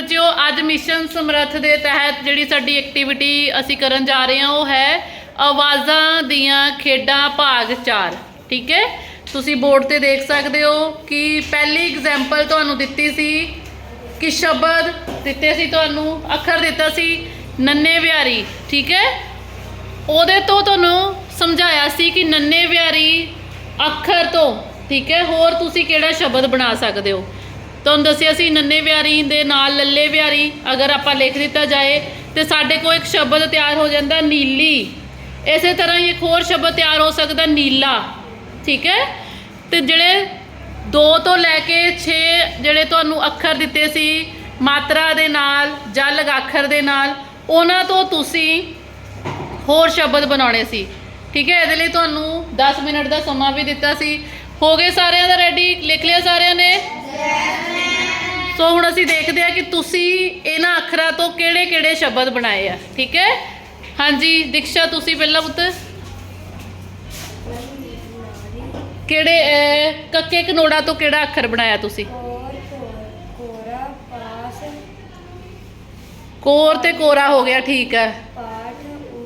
ਬੱਚਿਓ, ਅੱਜ ਮਿਸ਼ਨ ਸਮਰੱਥ ਦੇ ਤਹਿਤ ਜਿਹੜੀ ਸਾਡੀ ਐਕਟੀਵਿਟੀ ਅਸੀਂ ਕਰਨ ਜਾ ਰਹੇ ਹਾਂ, ਉਹ ਹੈ ਆਵਾਜ਼ਾਂ ਦੀਆਂ ਖੇਡਾਂ ਭਾਗ 4 ਠੀਕ ਹੈ? ਤੁਸੀਂ ਬੋਰਡ ਤੇ ਦੇਖ ਸਕਦੇ ਹੋ ਕਿ ਪਹਿਲੀ ਐਗਜ਼ਾਮਪਲ ਤੁਹਾਨੂੰ ਦਿੱਤੀ ਸੀ ਕਿ ਸ਼ਬਦ ਦਿੱਤੇ ਸੀ ਤੁਹਾਨੂੰ, ਅੱਖਰ ਦਿੱਤਾ ਸੀ ਨੰਨੇ ਵਿਹਾਰੀ, ਠੀਕ ਹੈ? ਉਹਦੇ ਤੋਂ ਤੁਹਾਨੂੰ ਸਮਝਾਇਆ ਸੀ ਕਿ ਨੰਨੇ ਵਿਹਾਰੀ ਅੱਖਰ ਤੋਂ, ਠੀਕ ਹੈ? ਹੋਰ ਤੁਸੀਂ ਕਿਹੜਾ ਸ਼ਬਦ ਬਣਾ ਸਕਦੇ ਹੋ? ਤੁਹਾਨੂੰ ਦੱਸਿਆ ਸੀ ਨੰਨੇ ਵਿਹਾਰੀ ਦੇ ਨਾਲ ਲੱਲੇ ਵਿਹਾਰੀ, ਅਗਰ ਆਪਾਂ ਲਿਖ ਦਿੱਤਾ ਜਾਏ ਤੇ ਸਾਡੇ ਕੋਲ ਇੱਕ ਸ਼ਬਦ ਤਿਆਰ ਹੋ ਜਾਂਦਾ ਨੀਲੀ। ਇਸੇ ਤਰ੍ਹਾਂ ਹੀ ਇੱਕ ਹੋਰ ਸ਼ਬਦ ਤਿਆਰ ਹੋ ਸਕਦਾ ਨੀਲਾ। ਠੀਕ ਹੈ? ਤੇ ਜਿਹੜੇ 2 ਤੋਂ ਲੈ ਕੇ 6 ਜਿਹੜੇ ਤੁਹਾਨੂੰ ਅੱਖਰ ਦਿੱਤੇ ਸੀ, ਮਾਤਰਾ ਦੇ ਨਾਲ ਜਾਂ ਲਗਾਖਰ ਦੇ ਨਾਲ, ਉਹਨਾਂ ਤੋਂ ਤੁਸੀਂ ਹੋਰ ਸ਼ਬਦ ਬਣਾਉਣੇ ਸੀ। ਠੀਕ ਹੈ? ਇਹਦੇ ਲਈ ਤੁਹਾਨੂੰ 10 ਮਿੰਟ ਦਾ ਸਮਾਂ ਵੀ ਦਿੱਤਾ ਸੀ। ਹੋ ਗਏ ਸਾਰਿਆਂ ਦਾ ਰੈਡੀ ਲਿਖ ਲਿਆ ਸਾਰਿਆਂ ਨੇ? ਸੋ ਹੁਣ ਅਸੀਂ ਦੇਖਦੇ ਆ ਕਿ ਤੁਸੀਂ ਇਹਨਾਂ ਅੱਖਰਾਂ ਤੋਂ ਕਿਹੜੇ-ਕਿਹੜੇ ਸ਼ਬਦ ਬਣਾਏ ਆ ਠੀਕ ਹੈ? ਹਾਂਜੀ ਦਿਕਸ਼ਾ ਤੁਸੀਂ ਪਹਿਲਾਂ ਪੁੱਤ। ਕਿਹੜੇ ਕੱਕੇ ਕਨੋੜਾ ਤੋਂ ਕਿਹੜਾ ਅੱਖਰ ਬਣਾਇਆ ਤੁਸੀਂ? ਕੋਰ ਤੇ ਕੋਰਾ ਹੋ ਗਿਆ ਠੀਕ ਹੈ।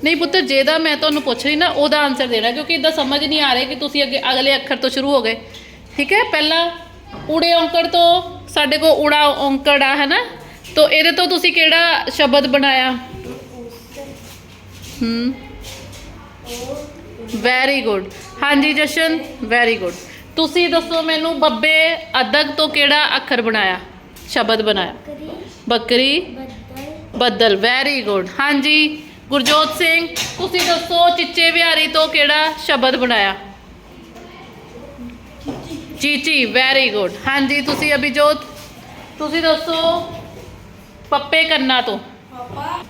ਨਹੀਂ ਪੁੱਤ ਜਿਹਦਾ ਮੈਂ ਤੁਹਾਨੂੰ ਪੁੱਛ ਰਹੀ ਨਾ ਉਹਦਾ ਆਨਸਰ ਦੇਣਾ ਕਿਉਂਕਿ ਇਦਾਂ ਸਮਝ ਨਹੀਂ ਆ ਰਿਹਾ ਕਿ ਤੁਸੀਂ ਅੱਗੇ ਅਗਲੇ ਅੱਖਰ ਤੋਂ ਸ਼ੁਰੂ ਹੋ ਗਏ। ਠੀਕ ਹੈ ਪਹਿਲਾਂ ਊੜੇ ਔਂਕੜ ਤੋਂ ਸਾਡੇ ਕੋ ਉੜਾ ਔਂਕੜ ਆ ਹੈ ਨਾ ਤੋ ਇਹਦੇ ਤੋਂ ਤੁਸੀਂ ਕਿਹੜਾ ਸ਼ਬਦ ਬਣਾਇਆ? ਹੂੰ। ਵੈਰੀ ਗੁੱਡ ਹਾਂਜੀ, ਜਸ਼ਨ ਵੈਰੀ ਗੁੱਡ ਤੁਸੀਂ ਦੱਸੋ ਮੈਨੂੰ ਬੱਬੇ ਅਦਗ ਤੋਂ ਕਿਹੜਾ ਅੱਖਰ ਬਣਾਇਆ? ਸ਼ਬਦ ਬਣਾਇਆ? ਬੱਕਰੀ। ਬੱਦਲ। ਵੈਰੀ ਗੁੱਡ ਹਾਂਜੀ, ਗੁਰਜੋਤ ਸਿੰਘ, ਤੁਸੀਂ ਦੱਸੋ ਚਿੱਚੇ ਵਿਹਾਰੀ ਤੋਂ ਕਿਹੜਾ ਸ਼ਬਦ ਬਣਾਇਆ? ਚੀਚੀ ਵੈਰੀ ਗੁੱਡ ਹਾਂਜੀ ਤੁਸੀਂ ਅਭਿਜੋਤ? ਤੁਸੀਂ ਦੱਸੋ ਪੱਪੇ ਕੰਨਾ ਤੋਂ? ਪਾਪਾ।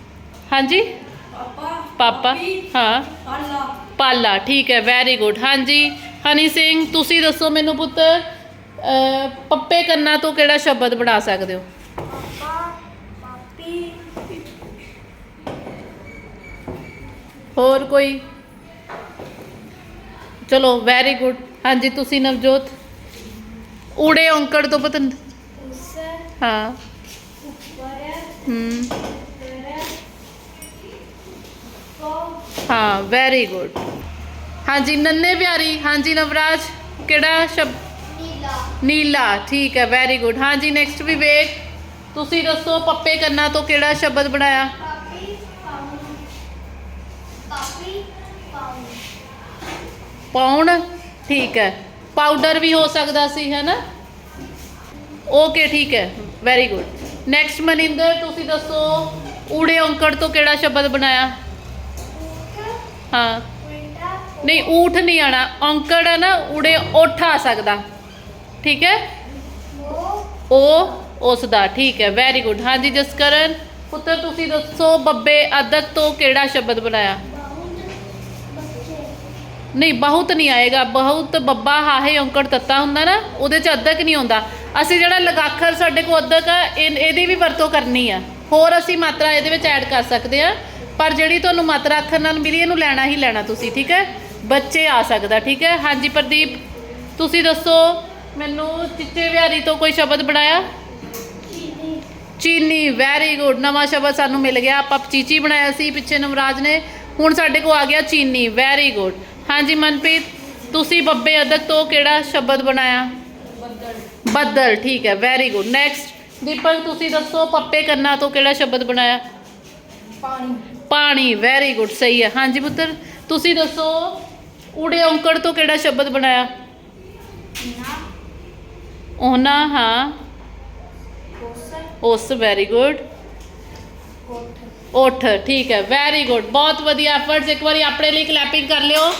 ਹਾਂਜੀ? ਪਾਪਾ ਪਾਪਾ ਹਾਂ। ਪਾਲਾ। ਪਾਲਾ ਠੀਕ ਹੈ ਵੈਰੀ ਗੁੱਡ ਹਾਂਜੀ ਹਨੀ ਸਿੰਘ ਤੁਸੀਂ ਦੱਸੋ ਮੈਨੂੰ ਪੁੱਤ ਪੱਪੇ ਕੰਨਾ ਤੋਂ ਕਿਹੜਾ ਸ਼ਬਦ ਬਣਾ ਸਕਦੇ ਹੋ? ਹੋਰ ਕੋਈ? ਚਲੋ ਵੈਰੀ ਗੁੱਡ ਹਾਂਜੀ ਤੁਸੀਂ ਨਵਜੋਤ? ਊੜੇ ਔਂਕੜ ਤੋਂ ਪਤਨ ਹਾਂ। ਹੂੰ। ਹਾਂ ਵੈਰੀ ਗੁੱਡ ਨੰਨੇ ਪਿਆਰੀ। ਹਾਂਜੀ ਨਵਰਾਜ ਕਿਹੜਾ ਸ਼ਬਦ ਨੀਲਾ। ਨੀਲਾ ਠੀਕ ਹੈ ਵੈਰੀ ਗੁੱਡ ਹਾਂਜੀ ਨੈਕਸਟ ਵਿਵੇਕ ਤੁਸੀਂ ਦੱਸੋ ਪੱਪੇ ਕੰਨਾਂ ਤੋਂ ਕਿਹੜਾ ਸ਼ਬਦ ਬਣਾਇਆ? ਪਾਉਣ ਠੀਕ ਹੈ। ਪਾਊਡਰ ਵੀ ਹੋ ਸਕਦਾ ਸੀ ਹੈ ਨਾ ਓਕੇ ਠੀਕ ਹੈ। ਵੈਰੀ ਗੁੱਡ ਨੈਕਸਟ ਮਨਿੰਦਰ, ਤੁਸੀਂ ਦੱਸੋ, ਊੜੇ ਔਂਕੜ ਤੋਂ ਕਿਹੜਾ ਸ਼ਬਦ ਬਣਾਇਆ? ਹਾਂ। ਨਹੀਂ, ਊਠ ਨਹੀਂ ਆਣਾ ਔਂਕੜ ਹੈ ਨਾ, ਊੜੇ ਓਠ ਆ ਸਕਦਾ। ਠੀਕ ਹੈ? ਉਹ ਉਸ ਦਾ ਠੀਕ ਹੈ। ਵੈਰੀ ਗੁੱਡ ਹਾਂਜੀ, ਜਸਕਰਨ, ਪੁੱਤਰ, ਤੁਸੀਂ ਦੱਸੋ, ਬੱਬੇ ਅਦਕ ਤੋਂ ਕਿਹੜਾ ਸ਼ਬਦ ਬਣਾਇਆ? ਨਹੀਂ, ਬਹੁਤ ਨਹੀਂ ਆਏਗਾ। ਬਹੁਤ ਬੱਬਾ ਹਾਹੇ ਔਂਕੜ ਤੱਤਾ ਹੁੰਦਾ ਨਾ, ਉਹਦੇ ਚ ਅਦਕ ਨਹੀਂ ਆਉਂਦਾ। ਅਸੀਂ ਜਿਹੜਾ ਲਗਾਖਰ ਸਾਡੇ ਕੋਲ ਅਦਕ ਆ, ਇਹ- ਇਹਦੀ ਵੀ ਵਰਤੋਂ ਕਰਨੀ ਆ। ਹੋਰ ਅਸੀਂ ਮਾਤਰਾ ਇਹਦੇ ਵਿੱਚ ਐਡ ਕਰ ਸਕਦੇ ਆ। ਪਰ ਜਿਹੜੀ ਤੁਹਾਨੂੰ ਮਾਤਰਾ ਅੱਖਰ ਨਾਲ ਮਿਲੀ, ਇਹਨੂੰ ਲੈਣਾ ਹੀ ਲੈਣਾ ਤੁਸੀਂ, ਠੀਕ ਹੈ? ਬੱਚੇ ਆ ਸਕਦਾ, ਠੀਕ ਹੈ? ਹਾਂਜੀ, ਪ੍ਰਦੀਪ, ਤੁਸੀਂ ਦੱਸੋ, ਮੈਨੂੰ ਚਿੱਟੇ ਵਿਹਾਰੀ ਤੋਂ ਕੋਈ ਸ਼ਬਦ ਬਣਾਇਆ? ਚੀਨੀ। ਵੈਰੀ ਗੁੱਡ ਨਵਾਂ ਸ਼ਬਦ ਸਾਨੂੰ ਮਿਲ ਗਿਆ। ਆਪਾਂ ਚੀਚੀ ਬਣਾਇਆ ਸੀ ਪਿੱਛੇ ਨਵਰਾਜ ਨੇ। ਹੁਣ ਸਾਡੇ ਕੋਲ ਆ ਗਿਆ ਚੀਨੀ ਵੈਰੀ ਗੁੱਡ ਹਾਂਜੀ ਮਨਪ੍ਰੀਤ ਤੁਸੀਂ ਬੱਬੇ ਅਦਕ ਤੋਂ ਕਿਹੜਾ ਸ਼ਬਦ ਬਣਾਇਆ? ਬੱਦਲ ਬੱਦਲ ਠੀਕ ਹੈ ਵੈਰੀ ਗੁੱਡ ਨੈਕਸਟ ਦੀਪਕ ਤੁਸੀਂ ਦੱਸੋ ਪੱਪੇ ਕੰਨਾ ਤੋਂ ਕਿਹੜਾ ਸ਼ਬਦ ਬਣਾਇਆ? ਪਾਣੀ। ਪਾਣੀ ਵੈਰੀ ਗੁੱਡ ਸਹੀ ਹੈ। ਹਾਂਜੀ ਪੁੱਤਰ ਤੁਸੀਂ ਦੱਸੋ ਊੜੇ ਔਂਕੜ ਤੋਂ ਕਿਹੜਾ ਸ਼ਬਦ ਬਣਾਇਆ? ਨਾ ਉਹਨਾਂ ਹਾਂ। ਉਸ ਵੈਰੀ ਗੁੱਡ ਉੱਠ। ਠੀਕ ਹੈ ਵੈਰੀ ਗੁੱਡ ਬਹੁਤ ਵਧੀਆ ਐਫਰਟਸ ਇੱਕ ਵਾਰੀ ਆਪਣੇ ਲਈ ਕਲੈਪਿੰਗ ਕਰ ਲਿਓ।